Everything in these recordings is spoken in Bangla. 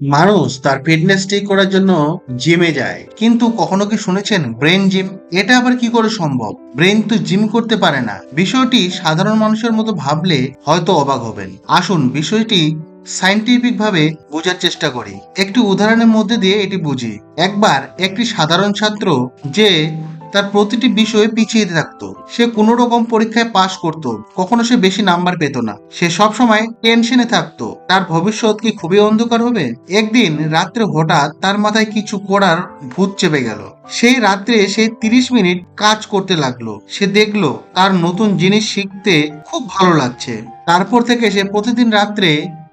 মানুষ তার ফিটনেস ঠিক করার জন্য জিমে যায়। কিন্তু কখনো কি শুনেছেন ব্রেন জিম এটা আবার কি করে সম্ভব? ব্রেন তো জিম করতে পারে না। বিষয়টি সাধারণ মানুষের মতো ভাবলে হয়তো অবাক হবেন। আসুন বিষয়টি সাইন্টিফিক ভাবে বোঝার চেষ্টা করি। একটি উদাহরণের মধ্যে দিয়ে এটি বুঝি। একবার একটি সাধারণ ছাত্র যে তার প্রতিটি বিষয়ে পিছিয়ে থাকতো। সে কোনো রকম পরীক্ষায় পাশ করত, কখনো সে বেশি নাম্বার পেত না। সে সব সময় টেনশনে থাকতো, তার ভবিষ্যৎ কি খুবই অন্ধকার হবে? একদিন রাত্রে হঠাৎ তার মাথায় কিছু করার ভূত চেপে গেল। সেই রাত্রে সে তিরিশ মিনিট কাজ করতে লাগল। সে দেখল তার নতুন জিনিস শিখতে খুব ভালো লাগছে। তারপর থেকে সে প্রতিদিন রাত্রে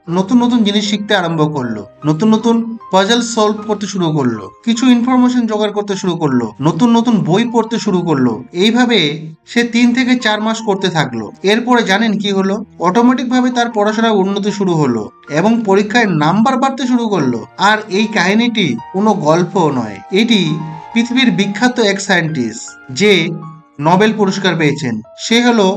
নতুন নতুন জিনিস শিখতে আরম্ভ করল, নতুন নতুন পাজল সলভ করতে শুরু করল, কিছু ইনফরমেশন জোগাড় করতে শুরু করল, নতুন নতুন বই পড়তে শুরু করল। এইভাবে সে তিন থেকে চার মাস করতে থাকল। এরপরে জানেন কি হলো? অটোমেটিক ভাবে তার পড়াশোনার উন্নতি শুরু হলো এবং পরীক্ষায় নাম্বার বাড়তে শুরু করল। আর এই কাহিনীটি কোনো গল্পও নয়। এটি পৃথিবীর বিখ্যাত এক সায়েন্টিস্ট যে নোবেল পুরস্কার পেয়েছেন। সে হলো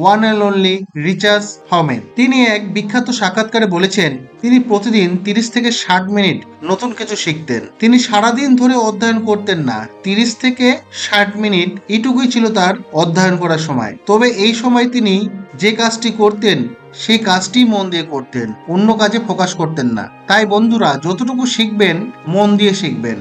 ওয়ান অ্যান্ড অনলি রিচার্ড হমেন তিনি এক বিখ্যাত সাক্ষাৎকারে বলেছেন, তিনি প্রতিদিন তিরিশ থেকে ষাট মিনিট নতুন কিছু শিখতেন। তিনি সারাদিন ধরে অধ্যয়ন করতেন না, তিরিশ থেকে ষাট মিনিট এটুকুই ছিল তার অধ্যয়ন করার সময়। তবে এই সময় তিনি যে কাজটি করতেন, সেই কাজটি মন দিয়ে করতেন, অন্য কাজে ফোকাস করতেন না। তাই বন্ধুরা, যতটুকু শিখবেন, মন দিয়ে শিখবেন।